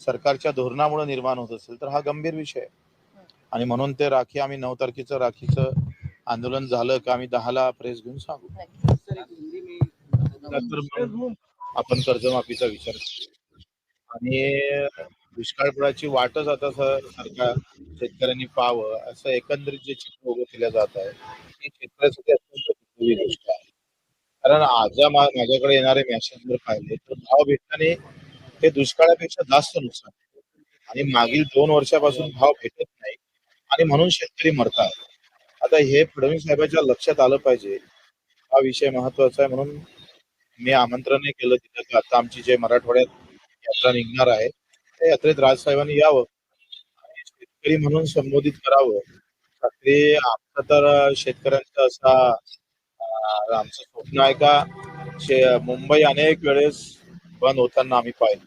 सरकारच्या धोरणामुळे निर्माण होत असेल तर हा गंभीर विषय आहे. आणि म्हणून ते राखी आम्ही नऊ तारखेचं राखीचं आंदोलन झालं का आम्ही दहाला प्रेस घेऊन सांगू. आपण कर्जमाफीचा विचार आणि दुष्काळपुळाची वाटच आता सरकार शेतकऱ्यांनी पाहावं असं एकंदरीत जे चित्र उभं केलं जात आहे ती शेतकऱ्यासाठी अत्यंत गोष्ट आहे. कारण आज माझ्याकडे येणारे मॅसेजवर पाहिले तर भाव भेटताना हे दुष्काळापेक्षा जास्त नुकसान. आणि मागील दोन वर्षापासून भाव भेटत नाही आणि म्हणून शेतकरी मरतात. आता हे फडणवीस साहेबांच्या लक्षात आलं पाहिजे. हा विषय महत्त्वाचा आहे म्हणून मी आमंत्रणही केलं तिथं की आता आमची जे मराठवाड्यात यात्रा निघणार आहे त्या यात्रेत राजसाहेबांनी यावं. आणि शेतकरी म्हणून संबोधित करावं. ठाकरे आमचा तर शेतकऱ्यांचा असा आमचं स्वप्न आहे का मुंबई अनेक वेळेस बंद होताना आम्ही पाहिलं.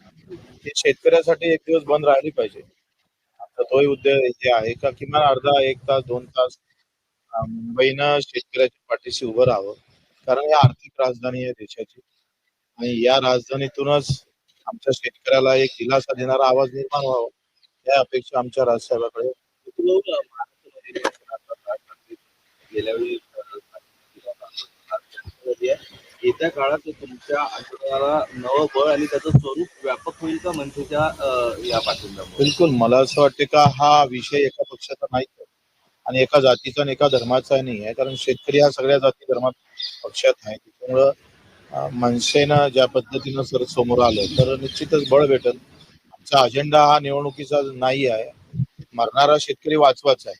ते शेतकऱ्यासाठी एक दिवस बंद राहिली पाहिजे. आता तोही उद्योग हे आहे का? किमान अर्धा एक तास दोन तास मुंबईनं शेतकऱ्याच्या पाठीशी उभं राहावं. कारण ही आर्थिक राजधानी आहे देशाची. आणि या राजधानीतूनच आमच्या शेतकऱ्याला एक दिलासा देणारा आवाज निर्माण व्हावा. या अपेक्षा आमच्या राजसाहेबाकडे गेल्यावेळी येत्या काळात तुमच्या आंदोलनाला नवं बळ आणि त्याचं स्वरूप व्यापक होईल का मनसेच्या या पाठिंब्यामुळे? बिलकुल. मला असं वाटते का हा विषय एका पक्षाचा नाही आणि एका जातीचा आणि एका धर्माचा नाही आहे. कारण शेतकरी हा सगळ्या जाती धर्मात पक्षात आहे. त्याच्यामुळं मनसेनं ज्या पद्धतीनं सर समोर आलं तर निश्चितच बळ भेटल. आमचा अजेंडा हा निवडणुकीचा नाही आहे. मरणारा शेतकरी वाचवाच आहे.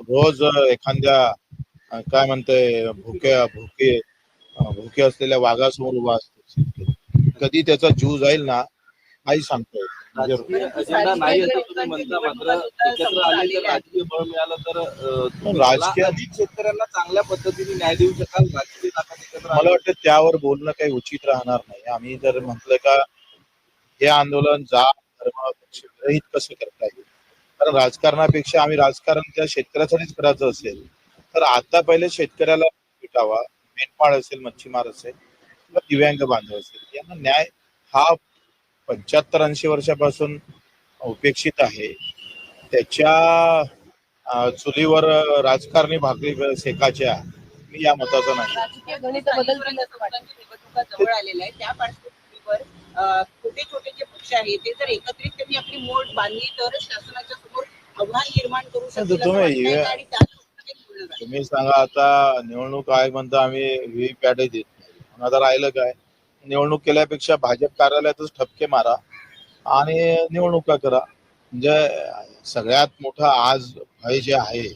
रोज एखाद्या काय म्हणते भुक्या भुके भुके असलेल्या वाघासमोर उभा असतो शेतकरी. कधी त्याचा जीव जाईल ना काही सांगता येत. म्हणजे राजकीय शेतकऱ्यांना चांगल्या पद्धतीने न्याय देऊ शकाल राजकीय मला. वाटतं त्यावर बोलणं काही उचित राहणार नाही आम्ही जर म्हटलं का हे आंदोलन जात धर्म रहित कसं करता येईल कारण राजकारणापेक्षा आम्ही राजकारण त्या शेतकऱ्यासाठीच करायचं असेल तर आता पहिले शेतकऱ्याला भेटावा मेंढपाळ असेल मच्छीमार असेल किंवा दिव्यांग बांधव असेल यांना न्याय हा पंच्याहत्तर ऐंशी वर्षापासून उपेक्षित आहे. त्याच्या चुलीवर राजकारणी भाकरी शेकाच्या मी या मताचा नाही. छोटे छोटे जे पक्ष आहेत ते जर एकत्रित त्यांनी आपली मोठ बांधली तर शासनाच्या समोर आव्हान निर्माण करू शकतील असं तुम्ही सांगा आता निवडणूक आयोग म्हणता आम्ही व्हीव्हीपॅटही देत नाही. आता राहिलं काय? निवडणूक केल्यापेक्षा भाजप कार्यालयातच ठपके मारा आणि निवडणुका करा. म्हणजे सगळ्यात मोठं आज भय जे आहे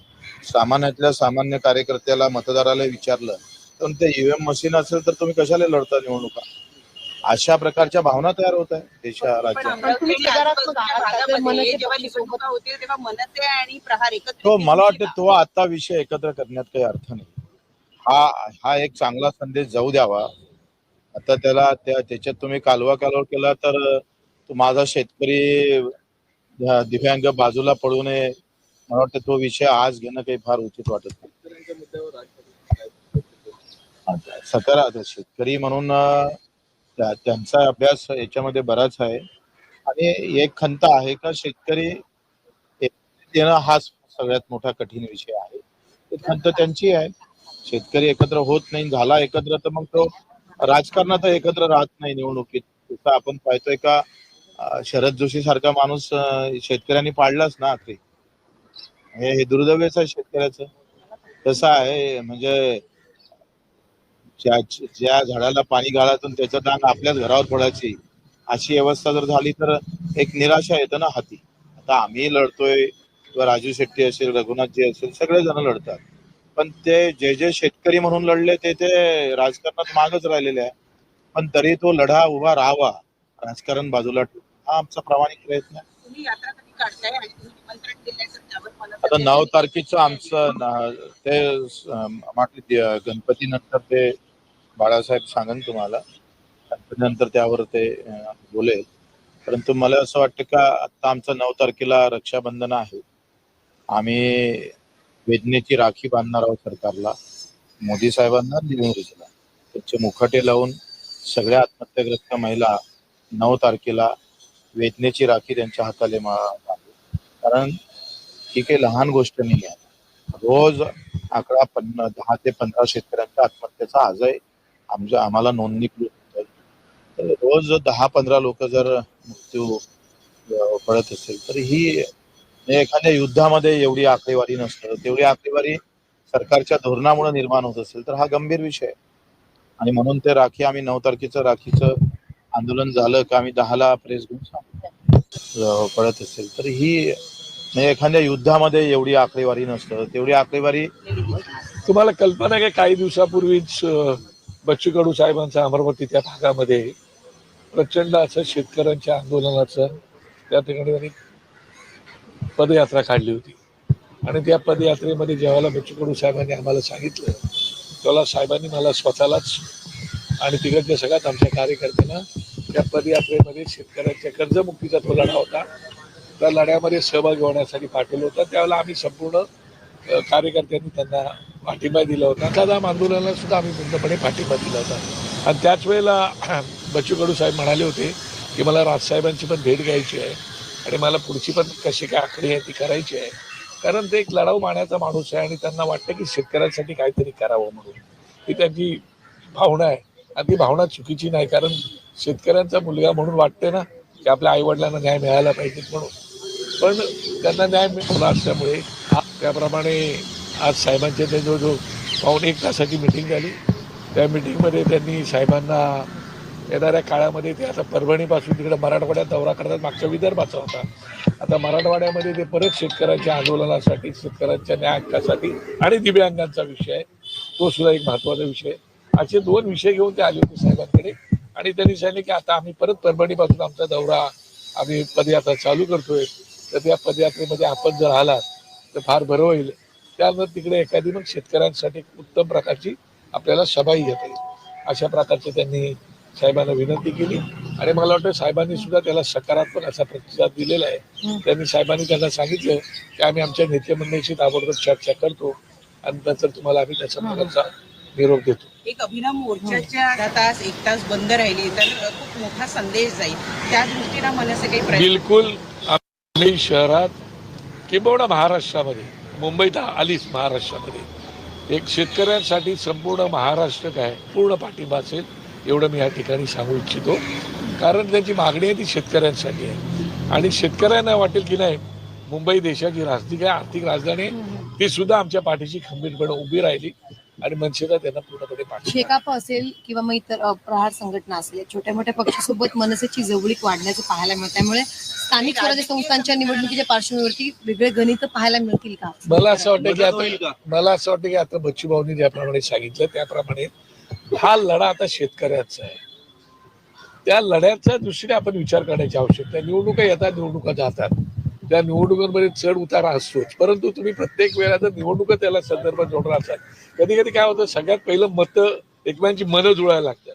सामान्यातल्या सामान्य कार्यकर्त्याला मतदाराला विचारलं तर ते ईव्हीएम मशीन असेल तर तुम्ही कशाला लढता निवडणुका? अशा प्रकारच्या भावना तयार होत आहे देशा राज्यात सकारात्मक तो मला वाटतं? तो आता विषय एकत्र करण्यात काही अर्थ नाही. हा हा एक चांगला संदेश जाऊ द्यावा. आता त्याला त्या त्याच्यात तुम्ही कालवा कालवा केला तर तो माझा शेतकरी दिव्यांग बाजूला पडू नये. मला वाटतं तो विषय आज घेणं काही फार उचित वाटत नाही. शेतकऱ्यांच्या मुद्द्यावर राजकारण आता सकारा आता शेतकरी म्हणून त्यांचा अभ्यास याच्यामध्ये बराच आहे. आणि एक खंत आहे का शेतकरी देणं येणं हाच सगळ्यात मोठा कठीण विषय आहे. ते खंत त्यांची आहे. शेतकरी एकत्र होत नाही झाला एकत्र तर मग तो राजकारणात एकत्र राहत नाही निवडणुकीत. आपण पाहतोय का शरद जोशी सारखा माणूस शेतकऱ्यांनी पाडलाच ना आखरी. हे हे दुर्दैवच आहे शेतकऱ्याचं. कसं आहे म्हणजे ज्या ज्या झाडाला पाणी घालायचं त्याचं दान आपल्याच घरावर पडायची अशी व्यवस्था जर झाली तर एक निराशा येतं ना हाती. आता आम्ही लढतोय किंवा राजू शेट्टी असेल रघुनाथजी असेल सगळे जण लढतात. पण ते जे जे शेतकरी म्हणून लढले ते ते राजकारणात मागच राहिलेले आहे. पण तरी तो लढा उभा राहावा राजकारण बाजूला हा आमचा प्रामाणिक प्रयत्न आता नऊ तारखेचं आमचं ते म्हटलं गणपती नंतर ते बाळासाहेब सांगन तुम्हाला. नंतर त्यावर ते बोलेल. परंतु मला असं वाटतं का आता आमचं नऊ तारखेला रक्षाबंधन आहे. आम्ही वेदनेची राखी बांधणार आहोत सरकारला. मोदी साहेबांना निवडणुकीला त्याचे मुखटे लावून सगळ्या आत्महत्याग्रस्त महिला नऊ तारखेला वेदनेची राखी त्यांच्या हाताले कारण ही काही लहान गोष्ट नाही आहे. रोज आकडा पन्ना दहा ते पंधरा शेतकऱ्यांच्या आत्महत्येचा आजही आमच्या आम्हाला नोंदणीकृत तर रोज दहा पंधरा लोक जर मृत्यू पडत असेल तर ही एखाद्या युद्धामध्ये एवढी आकडेवारी नसतं. तेवढी आकडेवारी सरकारच्या धोरणामुळे निर्माण होत असेल तर हा गंभीर विषय. आहे आणि म्हणून ते राखी आम्ही नऊ तारखेचं राखीचं आंदोलन झालं का आम्ही दहाला प्रेस घेऊन सांगतो पडत असेल. तर ही एखाद्या युद्धामध्ये एवढी आकडेवारी नसतं. तेवढी आकडेवारी तुम्हाला कल्पना आहे का काही दिवसापूर्वीच बच्चू कडू अमरावती त्या भागामध्ये प्रचंड असं शेतकऱ्यांच्या आंदोलनाचं त्या ठिकाणी त्यांनी पदयात्रा काढली होती. आणि त्या पदयात्रेमध्ये जेव्हा बच्चू कडू साहेबांनी आम्हाला सांगितलं तेव्हा साहेबांनी मला स्वतःलाच आणि तिकडच्या सगळ्यात आमच्या कार्यकर्त्यांना त्या पदयात्रेमध्ये शेतकऱ्यांच्या कर्जमुक्तीचा तो लढा होता. त्या लढ्यामध्ये सहभागी होण्यासाठी पाठवलं होतं. त्यावेळेला आम्ही संपूर्ण कार्यकर्त्यांनी त्यांना पाठिंबा दिला होता. दादा आंदोलनाला सुद्धा आम्ही पूर्णपणे पाठिंबा दिला होता. आणि त्याच वेळेला बच्चू कडू साहेब म्हणाले होते की मला राजसाहेबांची पण भेट घ्यायची आहे आणि मला पुढची पण कशी काय आखणी आहे ती करायची आहे. कारण ते एक लढाऊ मानाचा माणूस आहे आणि त्यांना वाटतं की शेतकऱ्यांसाठी काहीतरी करावं म्हणून. ही त्यांची भावना आहे. आणि ती भावना चुकीची नाही कारण शेतकऱ्यांचा मुलगा म्हणून वाटते ना की आपल्या आईवडिलांना न्याय मिळाला पाहिजे म्हणून. पण त्यांना न्याय मिळाला असल्यामुळे त्याप्रमाणे आज साहेबांच्या ते जो पाऊण एक तासाची मिटिंग झाली. त्या मिटिंगमध्ये त्यांनी साहेबांना येणाऱ्या काळामध्ये ते आता परभणीपासून तिकडे मराठवाड्यात दौरा करतात. मागच्या विदर्भाचा होता. आता मराठवाड्यामध्ये ते परत शेतकऱ्यांच्या आंदोलनासाठी शेतकऱ्यांच्या न्याय हक्कासाठी आणि दिव्यांगांचा विषय आहे. तो सुद्धा एक महत्त्वाचा विषय आहे. असे दोन विषय घेऊन ते आले होते साहेबांकडे. आणि त्यांनी सांगितले की आता आम्ही परत परभणीपासून आमचा दौरा आम्ही पदयात्रा चालू करतोय. तर त्या पदयात्रेमध्ये आपण जर आलात तर फार बरं होईल. त्यानंतर तिकडे एखादी मग शेतकऱ्यांसाठी उत्तम प्रकारची आपल्याला सभाही घेता येईल अशा प्रकारचे त्यांनी साहेबांना विनंती केली. आणि मला वाटतं साहेबांनी सुद्धा त्याला सकारात्मक असा प्रतिसाद दिलेला आहे. त्यांनी साहेबांनी त्यांना सांगितलं की आम्ही आमच्या नेते मंडळीशी ताबडतोब चर्चा करतो. आणि नंतर तुम्हाला आम्ही त्याचा मनाचा निरोप देतो. एक अभिनव मोर्चाच्या तास एक तास बंद राहिली तर खूप मोठा संदेश जाईल. त्या दृष्टीनं मनसे काही प्रयत्न बिलकुल आम्ही शहरात किंबहुना महाराष्ट्रामध्ये मुंबईत आलीच महाराष्ट्रामध्ये. एक शेतकऱ्यांसाठी संपूर्ण महाराष्ट्र काय? पूर्ण पाठिंबा असेल एवढं मी या ठिकाणी सांगू इच्छितो. कारण त्यांची मागणी आहे ती शेतकऱ्यांसाठी आहे. आणि शेतकऱ्यांना वाटेल की नाही मुंबई देशाची राजधानी आहे आर्थिक राजधानी आहे ती सुद्धा आमच्या पाठीशी खंबीरपणे उभी राहिली. आणि मनसेला त्यांना पूर्णपणे शेकाप असेल किंवा मग इतर प्रहार संघटना असेल छोट्या मोठ्या पक्षासोबत मनसेची जवळीक वाढण्याचं पाहायला मिळतं. त्यामुळे स्थानिक स्वराज्य संस्थांच्या निवडणुकीच्या पार्श्वभूमीवरती वेगळे गणित पाहायला मिळतील का? मला असं वाटतं की आता? मला असं वाटतं की आता बच्चू भाऊनी ज्याप्रमाणे सांगितलं त्याप्रमाणे हा लढा आता शेतकऱ्याचा आहे. त्या लढ्याच्या दृष्टीने आपण विचार करण्याची आवश्यकता निवडणुका येतात निवडणुका जातात. त्या निवडणुकांमध्ये चढ उतार असतोच. परंतु तुम्ही प्रत्येक वेळा जर निवडणुका त्याला संदर्भात जोडणार असाल कधी कधी काय होतं सगळ्यात पहिलं मतं एकमेकांची मनं जुळायला लागतात.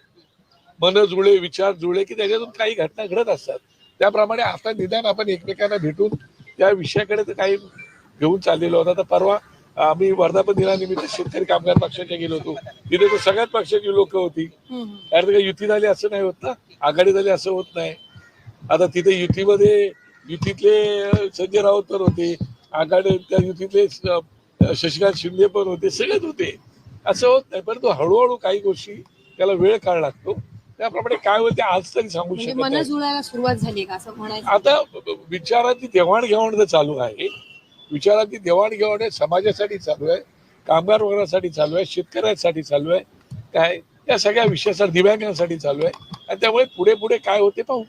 मनं जुळे विचार जुळे की त्याच्यातून काही घटना घडत असतात. त्याप्रमाणे आता निदान आपण एकमेकांना भेटून त्या विषयाकडे तर काही घेऊन चाललेलो होता तर परवा आम्ही वर्धापन दिनानिमित्त शेतकरी कामगार पक्षाच्या गेलो होतो. तिथे तर सगळ्याच पक्षाची लोक होती. कारण काही युती झाली असं नाही होत ना? आघाडी झाली असं होत नाही. आता तिथे युतीमध्ये युतीतले संजय राऊत पण होते आघाडी त्या युतीतले शशिकांत शिंदे पण होते सगळेच होते. असं होत नाही परंतु हळूहळू काही गोष्टी त्याला वेळ काळ लागतो. त्याप्रमाणे काय होते आज तरी सांगू म्हणजे शकत मन नाही. जुळायला सुरुवात झाली का? असं म्हणायचं आता विचारांची देवाणघेवाण तर चालू आहे विचारांची देवाणघेवाण आहे समाजासाठी चालू आहे कामगार वर्गासाठी चालू आहे शेतकऱ्यांसाठी चालू आहे काय? या सगळ्या विषयासाठी दिव्यांगांसाठी चालू आहे. आणि त्यामुळे पुढे पुढे काय होते पाहू.